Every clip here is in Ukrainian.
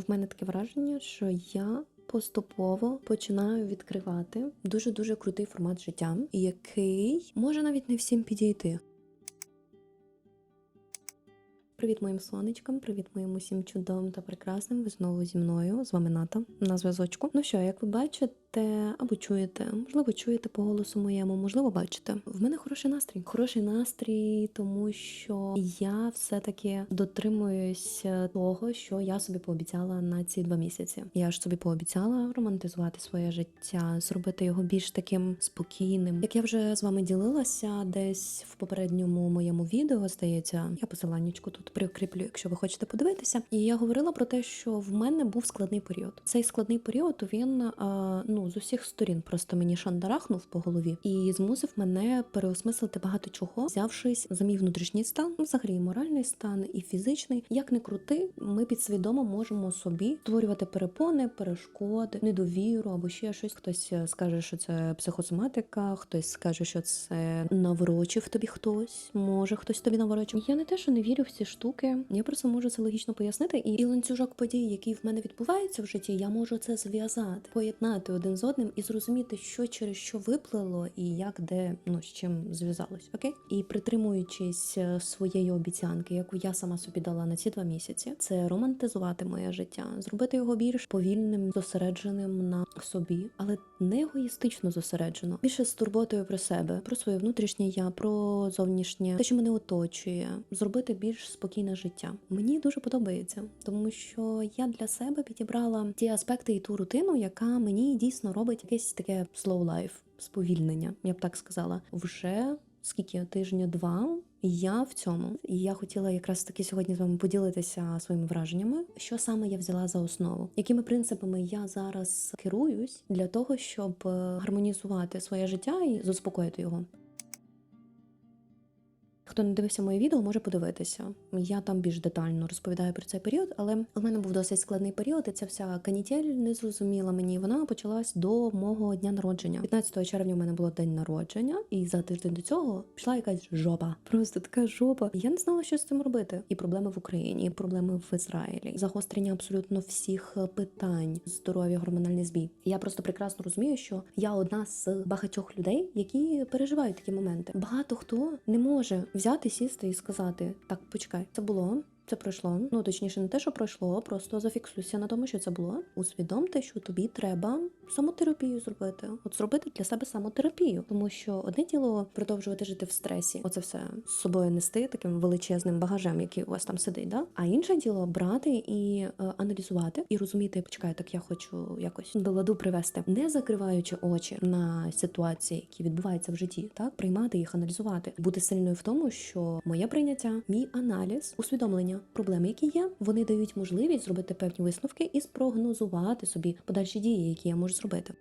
В мене таке враження, що я поступово починаю відкривати дуже дуже крутий формат життя, який може навіть не всім підійти. Привіт моїм сонечкам, привіт моїм усім чудовим та прекрасним. Ви знову зі мною, з вами Ната на зв'язочку. Ну що, як ви бачите або чуєте, можливо, чуєте по голосу моєму, можливо, бачите. В мене хороший настрій. Хороший настрій, тому що я все-таки дотримуюсь того, що я собі пообіцяла на ці два місяці. Я ж собі пообіцяла романтизувати своє життя, зробити його більш таким спокійним. Як я вже з вами ділилася десь в попередньому моєму відео, здається, я посиланнячку тут прикріплю, якщо ви хочете подивитися. І я говорила про те, що в мене був складний період. Цей складний період він а, ну з усіх сторін просто мені шандарахнув по голові і змусив мене переосмислити багато чого, взявшись за мій внутрішній стан, ну, взагалі і моральний стан, і фізичний. Як не крути, ми підсвідомо можемо собі створювати перепони, перешкоди, недовіру або ще щось. Хтось скаже, що це психосоматика, хтось скаже, що це наворочив тобі хтось. Може, хтось тобі наворочив. Я не те, що не вірю в ці штуки. Я просто можу це логічно пояснити. І, і ланцюжок подій, який в мене відбувається в житті, я можу це зв'язати, поєднати один з одним і зрозуміти, що через що виплило, і як де ну з чим зв'язалось. Окей, і притримуючись е, своєї обіцянки, яку я сама собі дала на ці два місяці, це романтизувати моє життя, зробити його більш повільним, зосередженим на собі, але не егоїстично зосереджено, більше з турботою про себе, про своє внутрішнє я, про зовнішнє, те, що мене оточує, зробити більш спокійне життя. Мені дуже подобається, тому що я для себе підібрала ті аспекти і ту рутину, яка мені дійсно робить якесь таке slow life, сповільнення, я б так сказала. Вже скільки тижня два. Я в цьому, і я хотіла якраз таки сьогодні з вами поділитися своїми враженнями, що саме я взяла за основу, якими принципами я зараз керуюсь для того, щоб е, гармонізувати своє життя і заспокоїти його. Хто не дивився моє відео, може подивитися. Я там більш детально розповідаю про цей період, але в мене був досить складний період, і ця вся канітель не зрозуміла мені. Вона почалась до мого дня народження. 15 червня у мене було день народження, і за тиждень до цього пішла якась жопа. Просто така жопа. Я не знала, що з цим робити. І проблеми в Україні, і проблеми в Ізраїлі, загострення абсолютно всіх питань, здоров'я, гормональний збій. Я просто прекрасно розумію, що я одна з багатьох людей, які переживають такі моменти. Багато хто не може взяти, сісти і сказати: так, почекай, це було. Це пройшло. Ну точніше, не те, що пройшло, просто зафіксуйся на тому, що це було. Усвідомте, що тобі треба самотерапію зробити. От зробити для себе самотерапію, тому що одне діло продовжувати жити в стресі, оце все з собою нести таким величезним багажем, який у вас там сидить. Да? А інше діло брати і е, аналізувати і розуміти, почекай, так я хочу якось до ладу привести, не закриваючи очі на ситуації, які відбуваються в житті, так приймати їх, аналізувати, бути сильною в тому, що моє прийняття, мій аналіз, усвідомлення проблеми, які є, вони дають можливість зробити певні висновки і спрогнозувати собі подальші дії, які я можу зробити.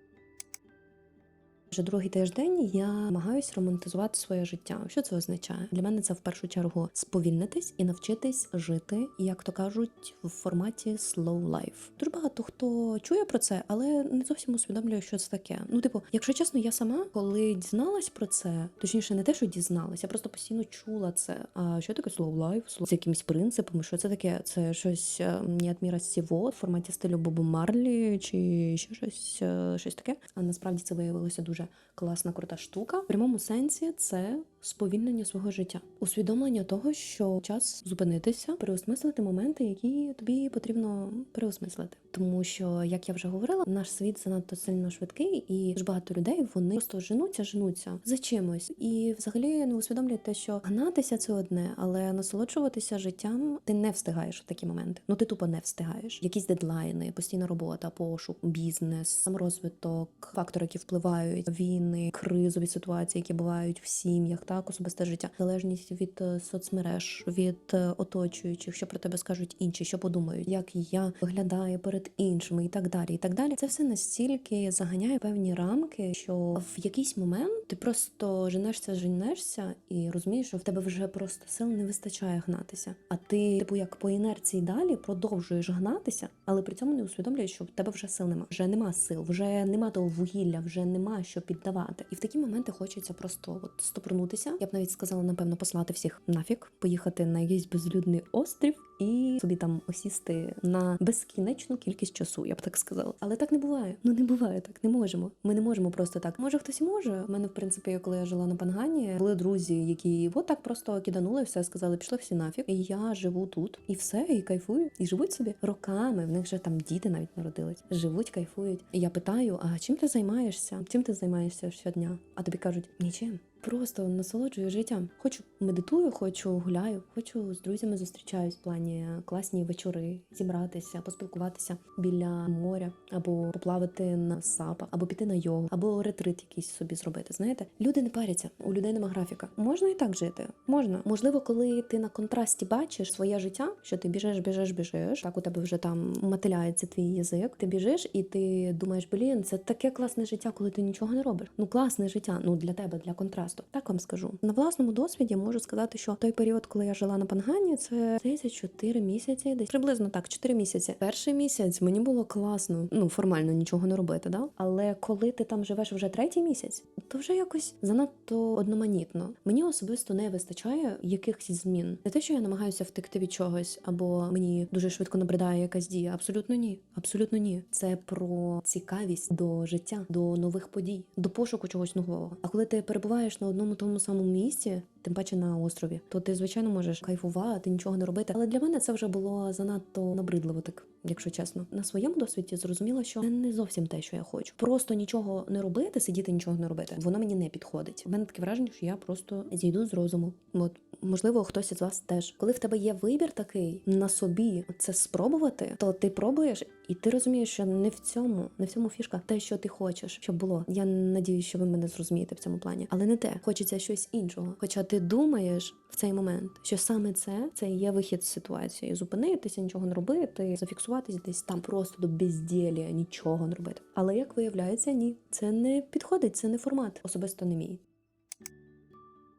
Вже другий тиждень я намагаюсь романтизувати своє життя. Що це означає? Для мене це в першу чергу сповільнитись і навчитись жити, як то кажуть, в форматі slow life. Дуже багато хто чує про це, але не зовсім усвідомлює, що це таке. Ну, типу, якщо чесно, я сама, коли дізналась про це, точніше, не те, що дізналась, я просто постійно чула це. А що таке slow life? З якимись принципами, що це таке? Це щось е, міра сього в форматі стилю Бобу Марлі, чи ще щось, е, щось таке. А насправді це виявилося дуже класна, крута штука. В прямому сенсі це сповільнення свого життя, усвідомлення того, що час зупинитися, переосмислити моменти, які тобі потрібно переосмислити. Тому що, як я вже говорила, наш світ занадто сильно швидкий, і ж багато людей вони просто женуться, женуться за чимось, і взагалі не усвідомлюють те, що гнатися це одне, але насолоджуватися життям ти не встигаєш в такі моменти. Ну ти тупо не встигаєш. Якісь дедлайни, постійна робота, пошук, бізнес, саморозвиток, фактори, які впливають, війни, кризові ситуації, які бувають в сім'ях, так особисте життя, залежність від е, соцмереж, від е, оточуючих, що про тебе скажуть інші, що подумають, як я виглядаю перед іншими, і так далі. І так далі. Це все настільки заганяє певні рамки, що в якийсь момент ти просто женешся, женешся і розумієш, що в тебе вже просто сил не вистачає гнатися. А ти, типу, як по інерції далі продовжуєш гнатися, але при цьому не усвідомлюєш, що в тебе вже сил нема. Вже нема сил, вже нема того вугілля, вже нема що піддавати. І в такі моменти хочеться просто от стопорнутися розслабитися. Я б навіть сказала, напевно, послати всіх нафік, поїхати на якийсь безлюдний острів і собі там осісти на безкінечну кількість часу, я б так сказала. Але так не буває. Ну не буває так, не можемо. Ми не можемо просто так. Може, хтось може. У мене, в принципі, коли я жила на Пангані, були друзі, які от так просто киданули все, сказали, пішли всі нафіг. І я живу тут, і все, і кайфую, і живуть собі роками. В них вже там діти навіть народились. Живуть, кайфують. І я питаю: а чим ти займаєшся? Чим ти займаєшся щодня? А тобі кажуть, нічим. Просто насолоджую життям. Хочу медитую, хочу гуляю, хочу з друзями зустрічаюсь в плані класні вечори, зібратися, поспілкуватися біля моря, або поплавати на сапа, або піти на йогу, або ретрит якийсь собі зробити. Знаєте, люди не паряться, у людей нема графіка. Можна і так жити. Можна. Можливо, коли ти на контрасті бачиш своє життя, що ти біжиш, біжиш, біжиш. Так у тебе вже там мотиляється твій язик. Ти біжиш і ти думаєш, блін, це таке класне життя, коли ти нічого не робиш. Ну класне життя. Ну для тебе, для контрасту. Так вам скажу. На власному досвіді можу сказати, що той період, коли я жила на Пангані, це здається 4 місяці, десь приблизно так, 4 місяці. Перший місяць мені було класно, ну формально нічого не робити, да. Але коли ти там живеш вже третій місяць, то вже якось занадто одноманітно. Мені особисто не вистачає якихось змін. Не те, що я намагаюся втекти від чогось, або мені дуже швидко набридає якась дія. Абсолютно ні. Абсолютно ні. Це про цікавість до життя, до нових подій, до пошуку чогось нового. А коли ти перебуваєш на одному тому самому місці, тим паче на острові, то ти звичайно можеш кайфувати, нічого не робити. Але для мене це вже було занадто набридливо, так якщо чесно. На своєму досвіді зрозуміла, що це не зовсім те, що я хочу. Просто нічого не робити, сидіти нічого не робити. Воно мені не підходить. У мене таке враження, що я просто зійду з розуму. От можливо, хтось із вас теж. Коли в тебе є вибір такий на собі це спробувати, то ти пробуєш. І ти розумієш, що не в цьому, не в цьому фішка, те, що ти хочеш, щоб було. Я надію, що ви мене зрозумієте в цьому плані, але не те. Хочеться щось іншого. Хоча ти думаєш в цей момент, що саме це це є вихід з ситуації. Зупинитися, нічого не робити, зафіксуватись десь там просто до безділля, нічого не робити. Але як виявляється, ні, це не підходить, це не формат, особисто не мій.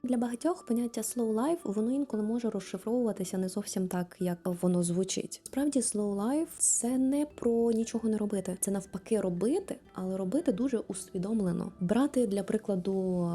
Для багатьох поняття slow life воно інколи може розшифровуватися не зовсім так, як воно звучить. Справді, slow life – це не про нічого не робити, це навпаки робити, але робити дуже усвідомлено. Брати для прикладу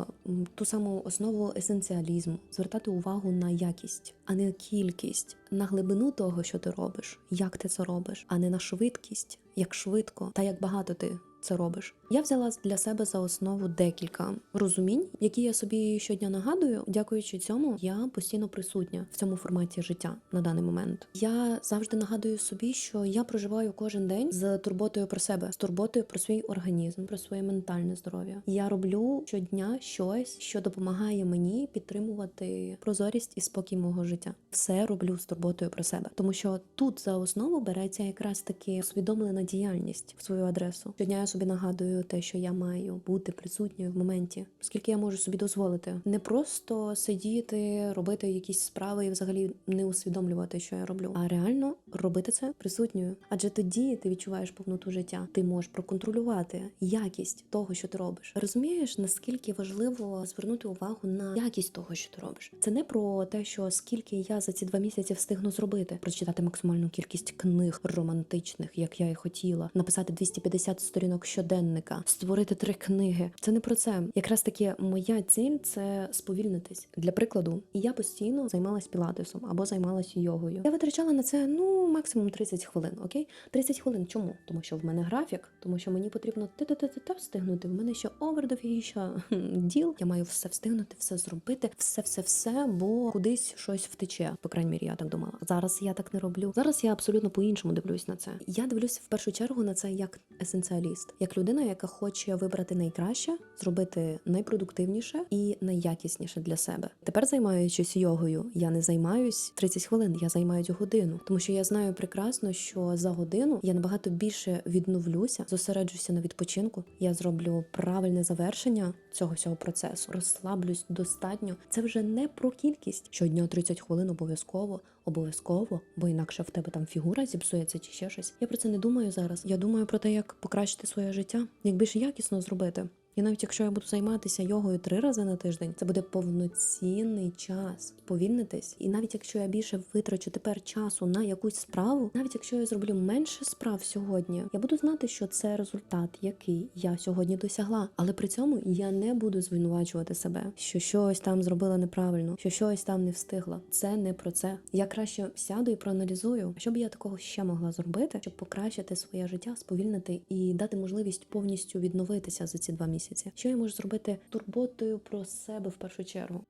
ту саму основу есенціалізму, звертати увагу на якість, а не кількість, на глибину того, що ти робиш, як ти це робиш, а не на швидкість, як швидко та як багато ти це робиш. Я взяла для себе за основу декілька розумінь, які я собі щодня нагадую. Дякуючи цьому, я постійно присутня в цьому форматі життя на даний момент. Я завжди нагадую собі, що я проживаю кожен день з турботою про себе, з турботою про свій організм, про своє ментальне здоров'я. Я роблю щодня щось, що допомагає мені підтримувати прозорість і спокій мого життя. Все роблю з турботою про себе, тому що тут за основу береться якраз таки усвідомлена діяльність в свою адресу. Щодня я собі нагадую те, що я маю бути присутньою в моменті, скільки я можу собі дозволити, не просто сидіти, робити якісь справи і взагалі не усвідомлювати, що я роблю, а реально робити це присутньою. Адже тоді ти відчуваєш повноту життя. Ти можеш проконтролювати якість того, що ти робиш. Розумієш, наскільки важливо звернути увагу на якість того, що ти робиш. Це не про те, що скільки я за ці два місяці встигну зробити, прочитати максимальну кількість книг романтичних, як я і хотіла, написати 250 щоденника, створити три книги. Це не про це. Якраз таки моя ціль це сповільнитись. Для прикладу, я постійно займалась пілатесом або займалась йогою. Я витрачала на це ну максимум 30 хвилин. Окей, 30 хвилин. Чому? Тому що в мене графік, тому що мені потрібно те-те-те-те встигнути. В мене ще овер дофігіща діл. Я маю все встигнути, все зробити, все, все, все, бо кудись щось втече. По крайній мірі, я так думала. Зараз я так не роблю. Зараз я абсолютно по-іншому дивлюсь на це. Я дивлюсь в першу чергу на це як есенціаліст, як людина, яка хоче вибрати найкраще, зробити найпродуктивніше і найякісніше для себе. Тепер займаючись йогою, я не займаюсь 30 хвилин, я займаюсь годину, тому що я знаю прекрасно, що за годину я набагато більше відновлюся, зосереджуся на відпочинку. Я зроблю правильне завершення цього всього процесу, розслаблюсь достатньо. Це вже не про кількість. Щодня 30 хвилин обов'язково, обов'язково, бо інакше в тебе там фігура зіпсується чи ще щось. Я про це не думаю зараз. Я думаю про те, як покращити своє життя, як більш якісно зробити. І навіть якщо я буду займатися йогою три рази на тиждень, це буде повноцінний час повільнитись. І навіть якщо я більше витрачу тепер часу на якусь справу, навіть якщо я зроблю менше справ сьогодні, я буду знати, що це результат, який я сьогодні досягла. Але при цьому я не буду звинувачувати себе, що щось там зробила неправильно, що щось там не встигла. Це не про це. Я краще сяду і проаналізую, що би я такого ще могла зробити, щоб покращити своє життя, сповільнити і дати можливість повністю відновитися за ці два місяці. Що я можу зробити турботою про себе в першу чергу?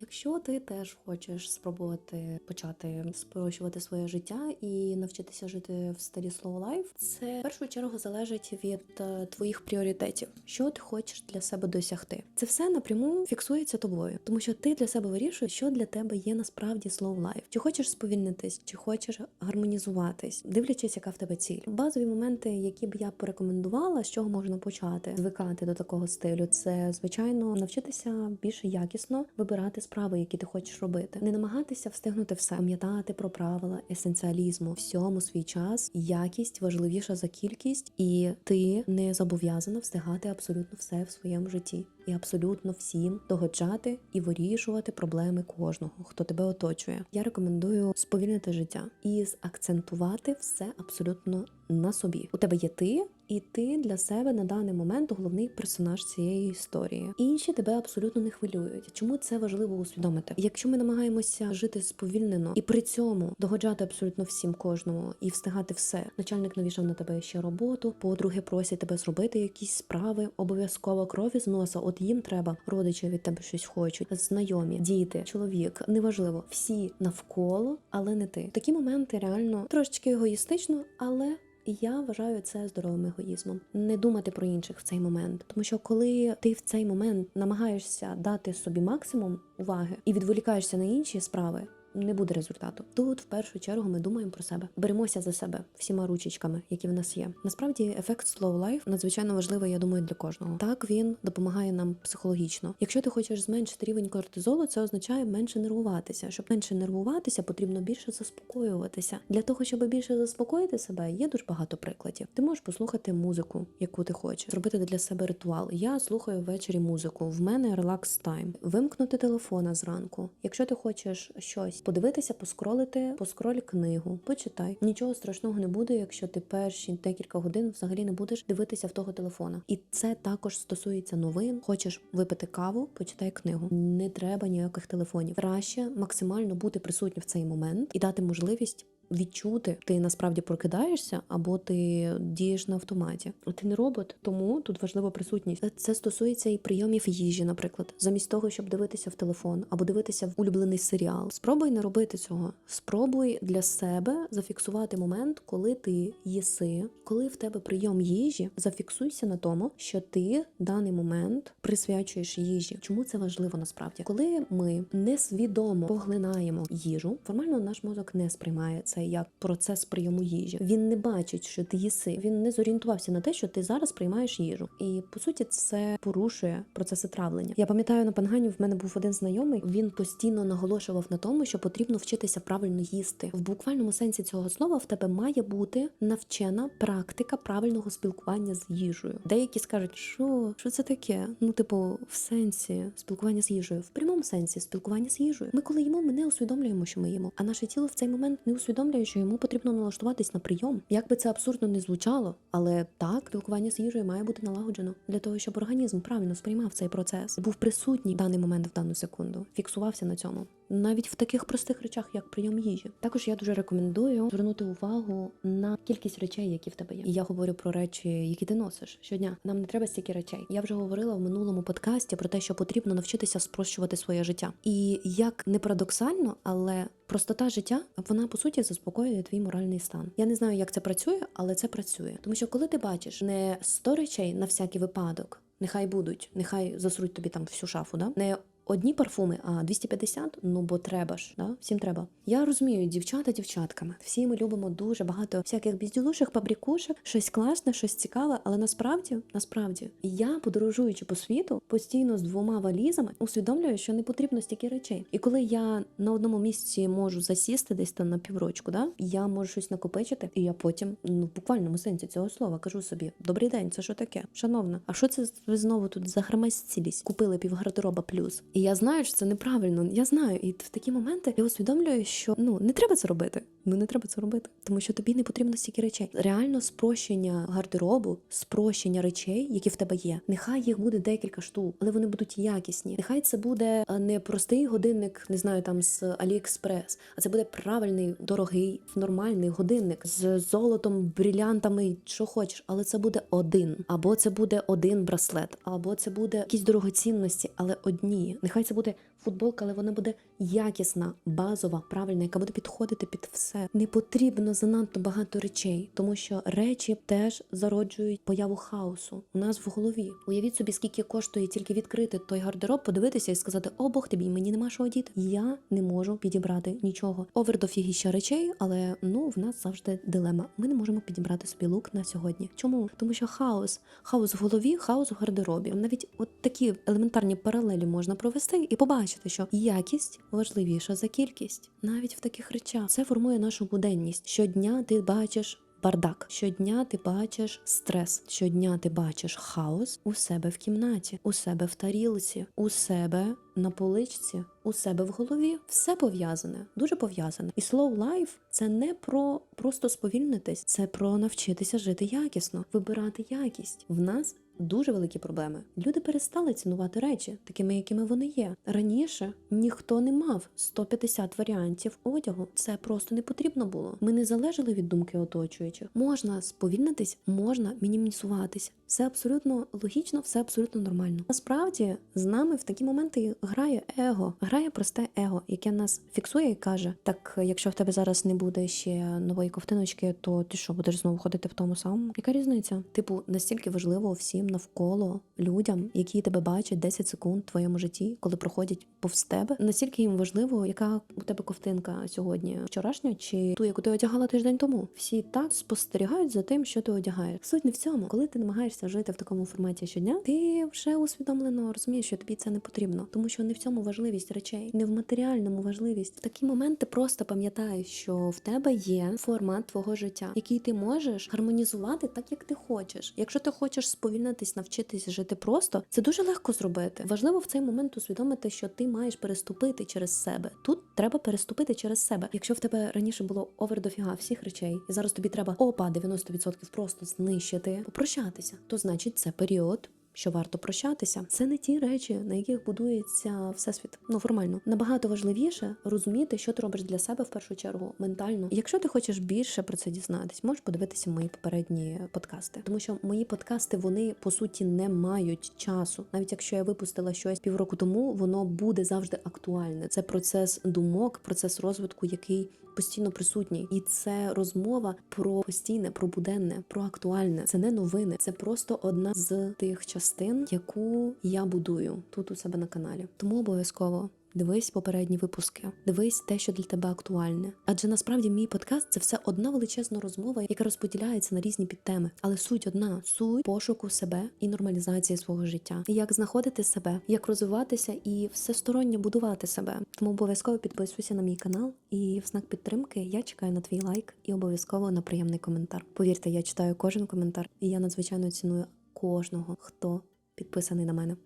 Якщо ти теж хочеш спробувати почати спрощувати своє життя і навчитися жити в стилі slow life, це в першу чергу залежить від е, твоїх пріоритетів, що ти хочеш для себе досягти. Це все напряму фіксується тобою, тому що ти для себе вирішуєш, що для тебе є насправді slow life. Чи хочеш сповільнитись, чи хочеш гармонізуватись, дивлячись, яка в тебе ціль. Базові моменти, які б я порекомендувала, з чого можна почати звикати до такого стилю, це звичайно навчитися більше якісно вибирати справи, які ти хочеш робити, не намагатися встигнути все, пам'ятати про правила есенціалізму, всьому свій час, якість важливіша за кількість, і ти не зобов'язана встигати абсолютно все в своєму житті. І абсолютно всім догоджати і вирішувати проблеми кожного, хто тебе оточує. Я рекомендую сповільнити життя і акцентувати все абсолютно на собі. У тебе є ти, і ти для себе на даний момент головний персонаж цієї історії. Інші тебе абсолютно не хвилюють. Чому це важливо усвідомити? Якщо ми намагаємося жити сповільнено і при цьому догоджати абсолютно всім кожному і встигати все, начальник навішав на тебе ще роботу. Подруги просять тебе зробити якісь справи, обов'язково крові з носа. От їм треба родичі від тебе щось хочуть, знайомі, діти, чоловік, неважливо, всі навколо, але не ти. Такі моменти реально трошечки егоїстично, але. Я вважаю це здоровим егоїзмом. Не думати про інших в цей момент, тому що коли ти в цей момент намагаєшся дати собі максимум уваги і відволікаєшся на інші справи. Не буде результату. Тут в першу чергу ми думаємо про себе, беремося за себе всіма ручечками, які в нас є. Насправді, ефект slow life надзвичайно важливий, я думаю, для кожного. Так він допомагає нам психологічно. Якщо ти хочеш зменшити рівень кортизолу, це означає менше нервуватися. Щоб менше нервуватися, потрібно більше заспокоюватися. Для того, щоб більше заспокоїти себе, є дуже багато прикладів. Ти можеш послухати музику, яку ти хочеш, зробити для себе ритуал. Я слухаю ввечері музику. В мене релакс тайм. Вимкнути телефона зранку. Якщо ти хочеш щось подивитися, поскролити, поскроль книгу, почитай. Нічого страшного не буде, якщо ти перші декілька годин взагалі не будеш дивитися в того телефона. І це також стосується новин. Хочеш випити каву, почитай книгу. Не треба ніяких телефонів. Краще максимально бути присутнім в цей момент і дати можливість. Відчути, ти насправді прокидаєшся, або ти дієш на автоматі. Ти не робот, тому тут важлива присутність. Це стосується і прийомів їжі, наприклад, замість того, щоб дивитися в телефон або дивитися в улюблений серіал. Спробуй не робити цього. Спробуй для себе зафіксувати момент, коли ти їси, коли в тебе прийом їжі. Зафіксуйся на тому, що ти даний момент присвячуєш їжі. Чому це важливо насправді? Коли ми несвідомо поглинаємо їжу, формально наш мозок не сприймає це як процес прийому їжі. Він не бачить, що ти їси. Він не зорієнтувався на те, що ти зараз приймаєш їжу. І по суті, це порушує процеси травлення. Я пам'ятаю на пангані. В мене був один знайомий. Він постійно наголошував на тому, що потрібно вчитися правильно їсти. В буквальному сенсі цього слова в тебе має бути навчена практика правильного спілкування з їжею. Деякі скажуть, що що це таке? Ну, типу, в сенсі спілкування з їжею, в прямому сенсі спілкування з їжею. Ми, коли їмо, ми не усвідомлюємо, що ми їмо, а наше тіло в цей момент не усвідомлює, що йому потрібно налаштуватись на прийом. Як би це абсурдно не звучало, але так спілкування з їжею має бути налагоджено для того, щоб організм правильно сприймав цей процес, був присутній в даний момент в дану секунду, фіксувався на цьому. Навіть в таких простих речах, як прийом їжі, також я дуже рекомендую звернути увагу на кількість речей, які в тебе є. І я говорю про речі, які ти носиш щодня. Нам не треба стільки речей. Я вже говорила в минулому подкасті про те, що потрібно навчитися спрощувати своє життя. І як не парадоксально, але простота життя вона по суті заспокоює твій моральний стан. Я не знаю, як це працює, але це працює. Тому що коли ти бачиш не 100 речей на всякий випадок, нехай будуть, нехай засруть тобі там всю шафу, да не одні парфуми, а 250, ну бо треба ж, да? всім треба. Я розумію, дівчата дівчатками. Всі ми любимо дуже багато всяких бізділушок, пабрікушок, щось класне, щось цікаве, але насправді, насправді, я, подорожуючи по світу, постійно з двома валізами усвідомлюю, що не потрібно стільки речей. І коли я на одному місці можу засісти десь там на піврочку, да, я можу щось накопичити, і я потім, ну в буквальному сенсі цього слова, кажу собі: Добрий день, це що таке? Шановна, а що це ви знову тут за хремесцілість? Купили півгардероба плюс. І я знаю, що це неправильно. Я знаю, і в такі моменти я усвідомлюю, що ну не треба це робити. Ну не треба це робити, тому що тобі не потрібно стільки речей. Реально спрощення гардеробу, спрощення речей, які в тебе є. Нехай їх буде декілька штук, але вони будуть якісні. Нехай це буде е, не простий годинник, не знаю, там з Аліекспрес, а це буде правильний, дорогий, нормальний годинник з золотом, брілянтами, що хочеш, але це буде один. Або це буде один браслет, або це буде якісь дорогоцінності, але одні. Нехай це буде футболка, але вона буде якісна, базова, правильна, яка буде підходити під все. Не потрібно занадто багато речей, тому що речі теж зароджують появу хаосу у нас в голові. Уявіть собі, скільки коштує тільки відкрити той гардероб, подивитися і сказати: О, Бог тобі, мені нема що одіти. Я не можу підібрати нічого. Овер дофігіща речей, але ну в нас завжди дилема. Ми не можемо підібрати собі лук на сьогодні. Чому? Тому що хаос, хаос в голові, хаос в гардеробі. Навіть от такі елементарні паралелі можна провести і побачити, що якість важливіша за кількість, навіть в таких речах. Це формує нашу буденність. Щодня ти бачиш. Бардак щодня ти бачиш стрес, щодня ти бачиш хаос у себе в кімнаті, у себе в тарілці, у себе на поличці, у себе в голові. Все пов'язане, дуже пов'язане. І slow life – це не про просто сповільнитись, це про навчитися жити якісно, вибирати якість. В нас дуже великі проблеми. Люди перестали цінувати речі, такими, якими вони є. Раніше ніхто не мав 150 варіантів одягу. Це просто не потрібно було. Ми не залежали від думки оточуючих. Можна сповільнитись, можна мінімізуватись. Все абсолютно логічно, все абсолютно нормально. Насправді з нами в такі моменти грає его, грає просте его, яке нас фіксує і каже: так, якщо в тебе зараз не буде ще нової ковтиночки, то ти що будеш знову ходити в тому самому? Яка різниця? Типу, настільки важливо всім навколо людям, які тебе бачать 10 секунд в твоєму житті, коли проходять повз тебе. Настільки їм важливо, яка у тебе ковтинка сьогодні, вчорашня чи ту, яку ти одягала тиждень тому. Всі так спостерігають за тим, що ти одягаєш. Суть не в цьому, коли ти намагаєшся жити в такому форматі щодня, ти вже усвідомлено розумієш, що тобі це не потрібно, тому що не в цьому важливість речей, не в матеріальному важливість. В такі моменти просто пам'ятай, що в тебе є формат твого життя, який ти можеш гармонізувати так, як ти хочеш. Якщо ти хочеш сповільнитись, навчитись жити просто, це дуже легко зробити. Важливо в цей момент усвідомити, що ти маєш переступити через себе. Тут треба переступити через себе. Якщо в тебе раніше було овер дофіга всіх речей, і зараз тобі треба опа 90% просто знищити, попрощатися, то значить це період. Що варто прощатися, це не ті речі, на яких будується всесвіт. Ну формально набагато важливіше розуміти, що ти робиш для себе в першу чергу ментально. Якщо ти хочеш більше про це дізнатись, можеш подивитися мої попередні подкасти, тому що мої подкасти вони по суті не мають часу. Навіть якщо я випустила щось півроку тому, воно буде завжди актуальне. Це процес думок, процес розвитку, який постійно присутній, і це розмова про постійне, про буденне, про актуальне. Це не новини, це просто одна з тих частин, яку я будую тут у себе на каналі. Тому обов'язково. Дивись попередні випуски, дивись те, що для тебе актуальне. Адже насправді мій подкаст це все одна величезна розмова, яка розподіляється на різні підтеми. Але суть одна суть пошуку себе і нормалізації свого життя. Як знаходити себе, як розвиватися і всесторонньо будувати себе. Тому обов'язково підписуйся на мій канал, і в знак підтримки я чекаю на твій лайк і обов'язково на приємний коментар. Повірте, я читаю кожен коментар, і я надзвичайно ціную кожного, хто підписаний на мене,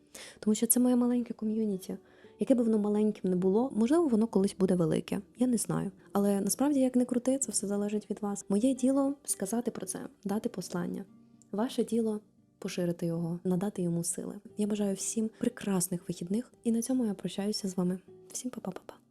тому що це моє маленьке ком'юніті. Яке би воно маленьким не було, можливо, воно колись буде велике. Я не знаю. Але насправді, як не крути, це все залежить від вас. Моє діло сказати про це, дати послання. Ваше діло поширити його, надати йому сили. Я бажаю всім прекрасних вихідних, і на цьому я прощаюся з вами. Всім па-па-па-па.